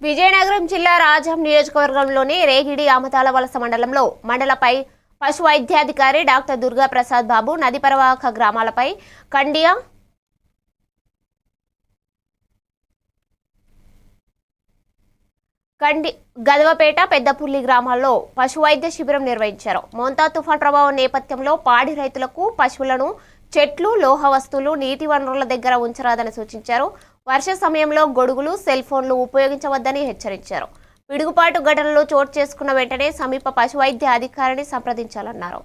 విజయనగరం జిల్లా రాజం నియోజకవర్గంలోని రేగిడి ఆమతాల వలస మండలంలో మండలపై పశు వైద్యాధికారి డాక్టర్ దుర్గా ప్రసాద్ బాబు నది ప్రవాహక గ్రామాలపై కండియా కండి గదవపేట పెద్దపుల్లి గ్రామాల్లో పశు వైద్య శిబిరం నిర్వహించారు. మోంతా తుఫాన్ ప్రభావం నేపథ్యంలో పాడి రైతులకు పశువులను చెట్లు లోహ వస్తువులు నీటి వనరుల దగ్గర ఉంచరాదని సూచించారు. వర్ష సమయంలో గొడుగులు సెల్ ఫోన్లు ఉపయోగించవద్దని హెచ్చరించారు. పిడుగుపాటు ఘటనలు చోటు చేసుకున్న వెంటనే సమీప పశువైద్య అధికారిని సంప్రదించాలన్నారు.